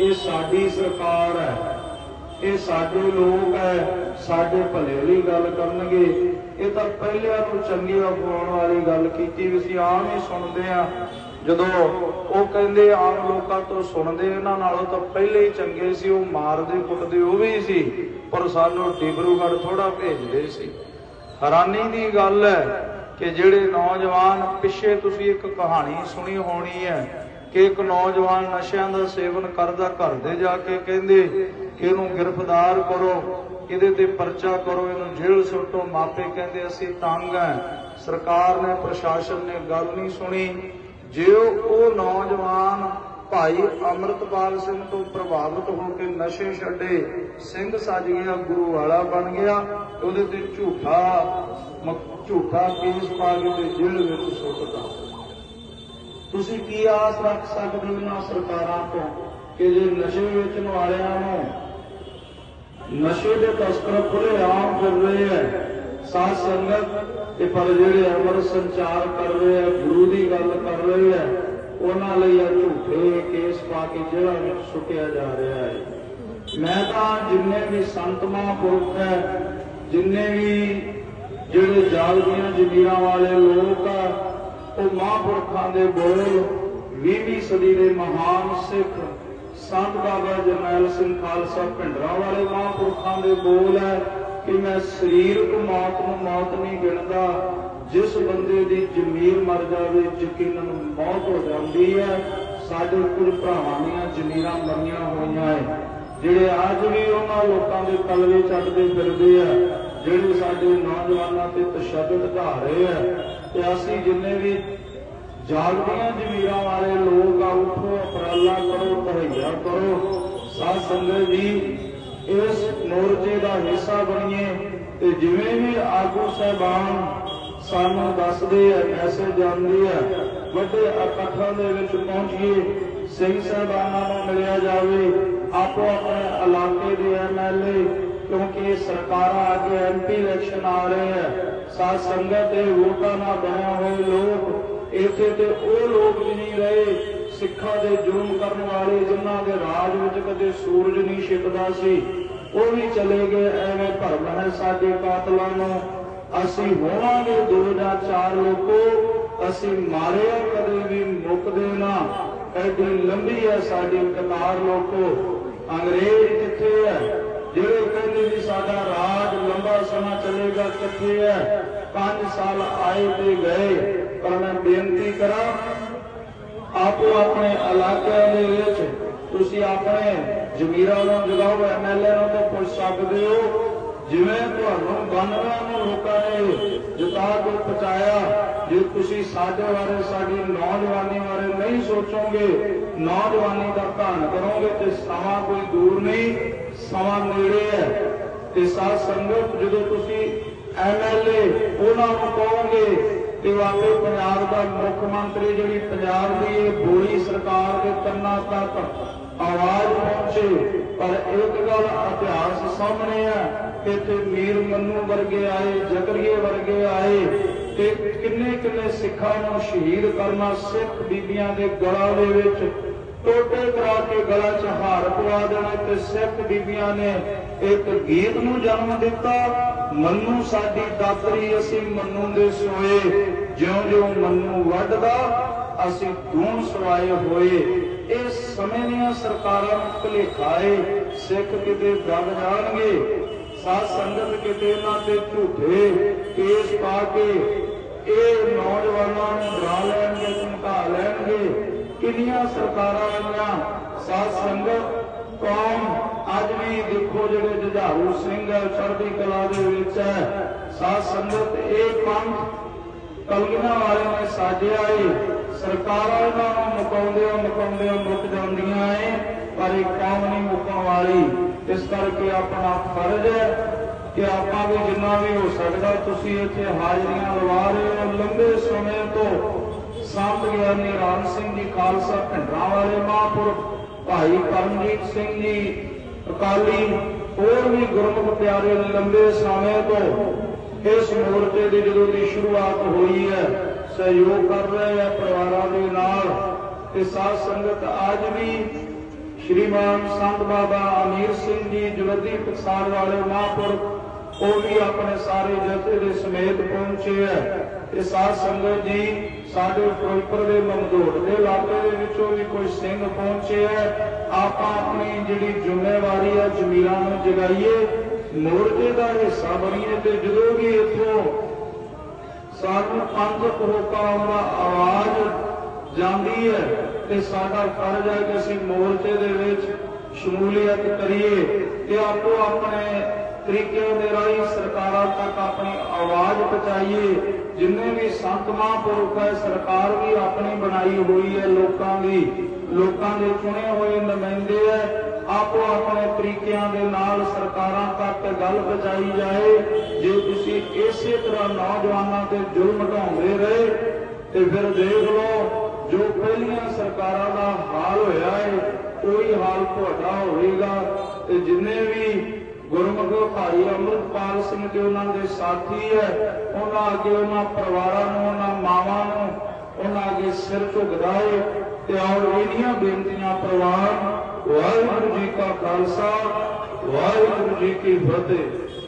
ਇਹ ਸਾਡੀ ਸਰਕਾਰ ਹੈ। ਇਹ ਸਾਡੇ ਲੋਕ ਹੈ। ਸਾਡੇ ਭਲੇ ਲਈ ਗੱਲ ਕਰਨਗੇ। ਇਹ ਤਾਂ ਪਹਿਲਿਆਂ ਨੂੰ ਚੰਗੀ ਅਖਵਾਉਣ ਵਾਲੀ ਗੱਲ ਕੀਤੀ ਵੀ ਸੀ ਆਮ ਹੀ ਸੁਣਦੇ ਆ ਜਦੋਂ ਉਹ ਕਹਿੰਦੇ ਆਮ ਲੋਕਾਂ ਤੋਂ ਸੁਣਦੇ ਇਹਨਾਂ ਨਾਲੋਂ ਤਾਂ ਪਹਿਲੇ ਹੀ ਚੰਗੇ ਸੀ। ਉਹ ਮਾਰਦੇ ਕੁੱਟਦੇ ਉਹ ਵੀ ਸੀ। ਪਰ ਸਾਨੂੰ ਡਿਬਰੂਗੜ੍ਹ ਥੋੜਾ ਭੇਜਦੇ ਸੀ। ਹੈਰਾਨੀ ਦੀ ਗੱਲ ਹੈ ਕਿ ਜਿਹੜੇ ਨੌਜਵਾਨ, ਪਿੱਛੇ ਤੁਸੀਂ ਇੱਕ ਕਹਾਣੀ ਸੁਣੀ ਹੋਣੀ ਹੈ। ਕਿ ਇੱਕ ਨੌਜਵਾਨ ਨਸ਼ਿਆਂ ਦਾ ਸੇਵਨ ਕਰਦਾ ਘਰ ਦੇ ਜਾ ਕੇ ਕਹਿੰਦੇ ਇਹਨੂੰ ਗ੍ਰਿਫਤਾਰ ਕਰੋ, ਇਹਦੇ ਤੇ ਪਰਚਾ ਕਰੋ, ਇਹਨੂੰ ਜੇਲ੍ਹ ਸੁੱਟੋ। ਮਾਪੇ ਕਹਿੰਦੇ, ਅਸੀਂ ਤੰਗ ਹੈ ਸਰਕਾਰ ਨੇ, ਪ੍ਰਸ਼ਾਸਨ ਨੇ ਗੱਲ ਨਹੀਂ ਸੁਣੀ। ਜੇ ਉਹ ਨੌਜਵਾਨ ਭਾਈ ਅਮਰਤਪਾਲ ਸਿੰਘ ਤੋਂ ਪ੍ਰਭਾਵਿਤ ਹੋ ਕੇ ਨਸ਼ੇ ਛੱਡੇ, ਸਿੰਘ ਸੱਜ ਗਿਆ ਗੁਰੂ ਵਾਲਾ ਬਣ ਗਿਆ, ਉਹਦੇ ਤੇ ਝੂਠਾ ਝੂਠਾ ਕੇਸ ਪਾ ਕੇ ਤੇ ਜੇਲ੍ਹ ਵਿੱਚ ਸੁੱਟਦਾ ਤੁਸੀਂ ਕੀ ਆਸ ਰੱਖ ਸਕਦੇ ਹੋ ਇਹਨਾਂ ਸਰਕਾਰਾਂ ਤੋਂ ਕਿ ਜੇ ਨਸ਼ੇ ਵੇਚਣ ਵਾਲਿਆਂ ਨੂੰ ਨਸ਼ੇ ਦੇ ਤਸਕਰ ਖੁੱਲੇ ਆਮ ਫਿਰ ਰਹੇ ਹੈ ਸਾਧ ਸੰਗਤ, ਤੇ ਪਰ ਜਿਹੜੇ ਅਮਰ ਸੰਚਾਰ ਕਰ ਰਹੇ ਹੈ ਗੁਰੂ ਦੀ ਗੱਲ ਕਰ ਰਹੇ ਹੈ ਉਹਨਾਂ ਲਈ ਆ ਝੂਠੇ ਕੇਸ ਪਾ ਕੇ ਜਿਹੜਾ ਵਿੱਚ ਸੁੱਟਿਆ ਜਾ ਰਿਹਾ ਹੈ। ਮੈਂ ਤਾਂ ਜਿੰਨੇ ਵੀ ਸੰਤ ਮਹਾਂਪੁਰਖ ਹੈ, ਜਿੰਨੇ ਵੀ ਜਿਹੜੇ ਜਾਗਦੀਆਂ ਜ਼ਮੀਰਾਂ ਵਾਲੇ ਲੋਕ ਆ ਉਹ ਮਹਾਂਪੁਰਖਾਂ ਦੇ ਬੋਲ 20ਵੀਂ ਸਦੀ ਦੇ ਮਹਾਨ ਸਿੱਖ, ਸੰਤ ਬਾਬਾ ਜਰਨੈਲ ਸਿੰਘ ਖਾਲਸਾ ਭਿੰਡਰਾਂ ਵਾਲੇ ਮਹਾਂਪੁਰਖਾਂ ਦੇ ਬੋਲ ਹੈ ਕਿ ਮੈਂ ਸਰੀਰਕ ਮੌਤ ਨੂੰ ਮੌਤ ਨਹੀਂ ਗਿਣਦਾ, ਜਿਸ ਬੰਦੇ ਦੀ ਜ਼ਮੀਰ ਮਰ ਜਾਵੇ, ਯਕੀਨਨ ਮੌਤ ਹੋ ਜਾਂਦੀ ਹੈ। ਸਾਡੇ ਕੁਝ ਭਰਾਵਾਂ ਦੀਆਂ ਜ਼ਮੀਰਾਂ ਮਰੀਆਂ ਹੋਈਆਂ ਹੈ, ਜਿਹੜੇ ਅੱਜ ਵੀ ਉਹਨਾਂ ਲੋਕਾਂ ਦੇ ਕਲਵੇ ਚੱਟਦੇ ਫਿਰਦੇ ਆ। ਜਿਹੜੇ ਸਾਡੇ ਨੌਜਵਾਨਾਂ ਤੇ ਤਸ਼ੱਦਦ ਢਾ ਰਹੇ ਆ, ਤੇ ਅਸੀਂ ਜਿੰਨੇ ਵੀ ਜਾਗਦੀਆਂ ਜ਼ਮੀਰਾਂ ਵਾਲੇ ਲੋਕ ਆ ਉਠੋ ਉਪਰਾਲਾ ਕਰੋ ਤਹਈਆ ਕਰੋ। ਸਾਧ ਸੰਗਤ ਜੀ, ਇਸ ਮੋਰਚੇ ਦਾ ਹਿੱਸਾ ਬਣੀਏ ਤੇ ਜਿਵੇਂ ਵੀ ਆਗੂ ਸਹਿਬਾਨ ਸਾਨੂੰ ਦੱਸਦੇ ਆ ਮੈਸੇਜ ਜਾਂਦੇ ਆ, ਵੱਡੇ ਇਕੱਠਾਂ ਦੇ ਵਿੱਚ ਪਹੁੰਚੀਏ, ਸਿੰਘ ਸਾਹਿਬਾਨਾਂ ਨੂੰ ਮਿਲਿਆ ਜਾਵੇ ਆਪੋ ਆਪਣੇ ਇਲਾਕੇ ਦੇ ਐਮਐਲਏ ਕਿਉਂਕਿ ਸਰਕਾਰਾਂ ਅੱਗੇ ਐਮਪੀ ਇਲੈਕਸ਼ਨ ਆ ਰਹੇ ਹੈ ਸਾਧ ਸੰਗਤ ਦੇ ਵੋਟਾਂ ਨਾਲ ਬਣੇ ਹੋਏ ਲੋਕ, ਇੱਥੇ ਤੇ ਉਹ ਲੋਕ ਵੀ ਨਹੀਂ ਰਹੇ ਸਿੱਖਾਂ ਦੇ ਜ਼ੁਲਮ ਕਰਨ ਵਾਲੇ ਜਿਨ੍ਹਾਂ ਦੇ ਰਾਜ ਵਿੱਚ ਕਦੇ ਸੂਰਜ ਨਹੀਂ ਛਿਪਦਾ ਸੀ। ਉਹ ਵੀ ਚਲੇ ਗਏ, ਐਵੇਂ ਭਰਮ ਹੈ ਸਾਡੇ ਕਾਤਲਾਂ ਨੂੰ। ਅਸੀਂ ਹੋਵਾਂਗੇ ਦੋ ਜਾਂ ਚਾਰ ਲੋਕੋ, ਅਸੀਂ ਮਾਰਿਆ ਕਦੇ ਵੀ ਮੁੱਕਦੇ ਨਾ। ਐਡੀ ਲੰਬੀ ਹੈ ਸਾਡੀ ਕਤਾਰ ਲੋਕੋ। ਅੰਗਰੇਜ਼ ਕਿੱਥੇ ਹੈ ਜਿਹੜੇ ਕਹਿੰਦੇ ਵੀ ਸਾਡਾ ਰਾਜ ਲੰਬਾ ਸਮਾਂ ਕਿੱਥੇ ਹੈ। 5 ਸਾਲ ਆਏ ਤੇ ਗਏ। ਪਰ ਮੈਂ ਬੇਨਤੀ ਕਰਾਂ, ਆਪੋ ਆਪਣੇ ਇਲਾਕਿਆਂ ਦੇ ਵਿੱਚ ਤੁਸੀਂ ਆਪਣੇ ਜ਼ਮੀਰਾਂ ਨੂੰ ਜਗਾਓ ਐਮਐਲਏ ਨੂੰ ਤਾਂ ਪੁੱਛ ਸਕਦੇ ਹੋ। ਜਿਵੇਂ ਤੁਹਾਨੂੰ ਬੰਨਵਾਂ ਨੂੰ ਲੋਕਾਂ ਨੇ ਜਿਤਾ ਕੇ ਪਹੁੰਚਾਇਆ, ਜੇ ਤੁਸੀਂ ਸਾਡੇ ਬਾਰੇ, ਸਾਡੀ ਨੌਜਵਾਨੀ ਬਾਰੇ ਨਹੀਂ ਸੋਚੋਗੇ, ਨੌਜਵਾਨੀ ਦਾ ਧੰਨ ਕਰੋਗੇ ਤੇ ਸਮਾਂ ਕੋਈ ਦੂਰ ਨਹੀਂ, ਸਮਾਂ ਨੇੜੇ ਹੈ। ਤੇ ਸਾਧ ਸੰਗਤ, ਜਦੋਂ ਤੁਸੀਂ ਐਮਐਲਏ ਉਹਨਾਂ ਨੂੰ ਕਹੋਗੇ ਕਿ ਵਾਕਈ ਪੰਜਾਬ ਦਾ ਮੁੱਖ ਮੰਤਰੀ ਜਿਹੜੀ ਪੰਜਾਬ ਦੀ ਇਹ ਬੋਲੀ ਸਰਕਾਰ ਦੇ ਕੰਨਾਂ ਤੱਕ ਆਵਾਜ਼ ਪਹੁੰਚੇ, ਪਰ ਇੱਕ ਗੱਲ ਇਤਿਹਾਸ ਸਾਹਮਣੇ ਆ ਕਿ ਇੱਥੇ ਮੀਰ ਮੰਨੂ ਵਰਗੇ ਆਏ ਜਗਰੀਏ ਵਰਗੇ ਆਏ, ਤੇ ਕਿੰਨੇ ਕਿੰਨੇ ਸਿੱਖਾਂ ਨੂੰ ਸ਼ਹੀਦ ਕਰਨਾ ਸਿੱਖ ਬੀਬੀਆਂ ਦੇ ਗਲਾਂ ਦੇ ਵਿੱਚ ਟੋਟੇ ਕਰਾ ਕੇ ਗਲਾ 'ਚ ਹਾਰ ਪਵਾ ਦੇਣਾ ਤੇ ਸਿੱਖ ਬੀਬੀਆਂ ਨੇ ਇੱਕ ਗੀਤ ਨੂੰ ਜਨਮ ਦਿੱਤਾ। ਮੰਨੂ ਸਾਡੀ ਦਾਤਰੀ, ਅਸੀਂ ਮੰਨੂ ਦੇ ਸੋਏ। ਜਿਉਂ-ਜਿਉਂ ਮੰਨੂ ਵੱਢਦਾ, ਅਸੀਂ ਦੂਣ ਸਵਾਏ ਹੋਏ। ਇਸ ਸਮੇਂ ਦੀਆਂ ਸਰਕਾਰਾਂ ਨੂੰ ਭੁਲੇਖਾਏ ਸਿੱਖ ਕਿਤੇ ਦਬ ਜਾਣਗੇ। ਸਾਧ ਸੰਗਤ ਕਿਤੇ ਇਹਨਾਂ ਤੇ ਝੂਠੇ ਕੇਸ ਪਾ ਕੇ ਇਹ ਨੌਜਵਾਨਾਂ ਨੂੰ ਡਰਾ ਲੈਣਗੇ, ਧਮਕਾ ਲੈਣਗੇ। ਕਿੰਨੀਆਂ ਸਰਕਾਰਾਂ ਆਈਆਂ ਸਾਧ ਸੰਗਤ ਕੌਮ ਅੱਜ ਵੀ ਦੇਖੋ ਜਿਹੜੇ ਜੁਝਾਰੂ ਸਿੰਘ ਚੜ੍ਹਦੀ ਕਲਾ ਦੇ ਵਿੱਚ ਹੈ। ਸਾਧ ਸੰਗਤ ਇਹ ਪੰਥ ਕਲਗੀਆਂ ਵਾਲੇ ਨੇ ਸਾਜਿਆ ਏ। ਸਰਕਾਰਾਂ ਇਹਨਾਂ ਨੂੰ ਮੁਕਾਉਂਦੇ ਮੁਕਾਉਂਦੇ ਮੁੱਕ ਜਾਂਦੀਆਂ ਏ, ਪਰ ਇਹ ਕੌਮ ਨਹੀਂ ਮੁੱਕਣ ਵਾਲੀ। ਇਸ ਕਰਕੇ ਆਪਣਾ ਫਰਜ਼ ਹੈ ਕਿ ਆਪਾਂ ਵੀ ਜਿੰਨਾ ਵੀ ਹੋ ਸਕਦਾ, ਤੁਸੀਂ ਇੱਥੇ ਹਾਜ਼ਰੀਆਂ ਲਵਾ ਰਹੇ ਹੋ। ਲੰਬੇ ਸਮੇਂ ਤੋਂ ਸੰਤ ਗਿਆਨੀ ਰਾਮ ਸਿੰਘ ਜੀ ਖਾਲਸਾ ਭਿੰਡਰਾਂ ਵਾਲੇ ਮਹਾਂਪੁਰਖ, ਭਾਈ ਕਰਮਜੀਤ ਸਿੰਘ ਜੀ, ਅਕਾਲੀ, ਹੋਰ ਵੀ ਗੁਰਮੁਖ ਪਿਆਰੇ ਲੰਬੇ ਸਮੇਂ ਤੋਂ ਇਸ ਮੋਰਚੇ ਦੀ ਜਦੋਂ ਦੀ ਸ਼ੁਰੂਆਤ ਹੋਈ ਹੈ, ਸਹਿਯੋਗ ਕਰ ਰਹੇ ਆ ਪਰਿਵਾਰਾਂ ਦੇ ਨਾਲ ਤੇ ਸਾਧ ਸੰਗਤ ਅੱਜ ਵੀ ਸ਼੍ਰੀਮਾਨ ਸੰਤ ਬਾਬਾ ਅਮੀਰ ਸਿੰਘ ਜੀ ਜਵੱਦੀ ਪਸਾਰ ਵਾਲੇ ਮਹਾਂਪੁਰਖ, ਉਹ ਵੀ ਆਪਣੇ ਸਾਰੇ ਜਥੇ ਦੇ ਸਮੇਤ ਪਹੁੰਚੇ ਹੈ ਤੇ ਸਾਧ ਸੰਗਤ ਜੀ ਸਾਡੇ ਫਿਰੋਜ਼ਪੁਰ ਦੇ ਮਮਦੋੜ ਦੇ ਇਲਾਕੇ ਦੇ ਵਿੱਚੋਂ ਵੀ ਕੋਈ ਸਿੰਘ ਪਹੁੰਚੇ ਹੈ ਆਪਾਂ ਆਪਣੀ ਜਿਹੜੀ ਜ਼ਿੰਮੇਵਾਰੀ ਹੈ ਜ਼ਮੀਰਾਂ ਨੂੰ ਜਗਾਈਏ। ਮੋਰਚੇ ਦਾ ਹਿੱਸਾ ਬਣੀਏ ਤੇ ਜਦੋਂ ਵੀ ਇੱਥੋਂ ਸਾਨੂੰ ਪੰਜ ਕਰੋਕਾਂ ਦਾ ਆਵਾਜ਼ ਜਾਂਦੀ ਹੈ ਤੇ ਸਾਡਾ ਫਰਜ਼ ਹੈ ਕਿ ਅਸੀਂ ਮੋਰਚੇ ਦੇ ਵਿੱਚ ਸ਼ਮੂਲੀਅਤ ਕਰੀਏ ਤੇ ਆਪੋ ਆਪਣੇ ਤਰੀਕੇ ਦੇ ਰਾਹੀਂ ਸਰਕਾਰਾਂ ਤੱਕ ਆਪਣੀ ਆਵਾਜ਼ ਪਹੁੰਚਾਈਏ। ਜਿੰਨੇ ਵੀ ਸੰਤ ਮਹਾਂਪੁਰਖ ਹੈ, ਸਰਕਾਰ ਵੀ ਆਪਣੀ ਬਣਾਈ ਹੋਈ ਹੈ ਲੋਕਾਂ ਦੀ। ਲੋਕਾਂ ਦੇ ਚੁਣੇ ਹੋਏ ਨੁਮਾਇੰਦੇ ਹੈ, ਆਪੋ ਆਪਣੇ ਤਰੀਕਿਆਂ ਦੇ ਨਾਲ ਸਰਕਾਰਾਂ ਤੱਕ ਗੱਲ ਪਹੁੰਚਾਈ ਜਾਏ। ਜੇ ਤੁਸੀਂ ਇਸੇ ਤਰ੍ਹਾਂ ਨੌਜਵਾਨਾਂ ਤੇ ਜ਼ੁਲਮ ਢਾਉਂਦੇ ਰਹੇ, ਤੇ ਫਿਰ ਦੇਖ ਲਓ, ਜੋ ਪਹਿਲੀਆਂ ਸਰਕਾਰਾਂ ਦਾ ਹਾਲ ਹੋਇਆ ਹੈ ਕੋਈ ਹਾਲ ਤੁਹਾਡਾ ਹੋਵੇਗਾ। ਤੇ ਜਿੰਨੇ ਵੀ ਗੁਰਮੁਖ ਭਾਈ ਅੰਮ੍ਰਿਤਪਾਲ ਸਿੰਘ ਤੇ ਉਹਨਾਂ ਦੇ ਸਾਥੀ ਹੈ। ਉਹਨਾਂ ਅੱਗੇ ਉਹਨਾਂ ਪਰਿਵਾਰਾਂ ਨੂੰ, ਉਹਨਾਂ ਮਾਵਾਂ ਨੂੰ, ਉਹਨਾਂ ਅੱਗੇ ਸਿਰ ਝੁਕਦਾ ਤੇ ਆਉਣ ਇਹਨੀਆਂ ਬੇਨਤੀਆਂ ਪ੍ਰਵਾਨ ਵਾਹਿਗੁਰੂ ਜੀ ਕਾ ਖਾਲਸਾ, ਵਾਹਿਗੁਰੂ ਜੀ ਕੀ ਫਤਿਹ।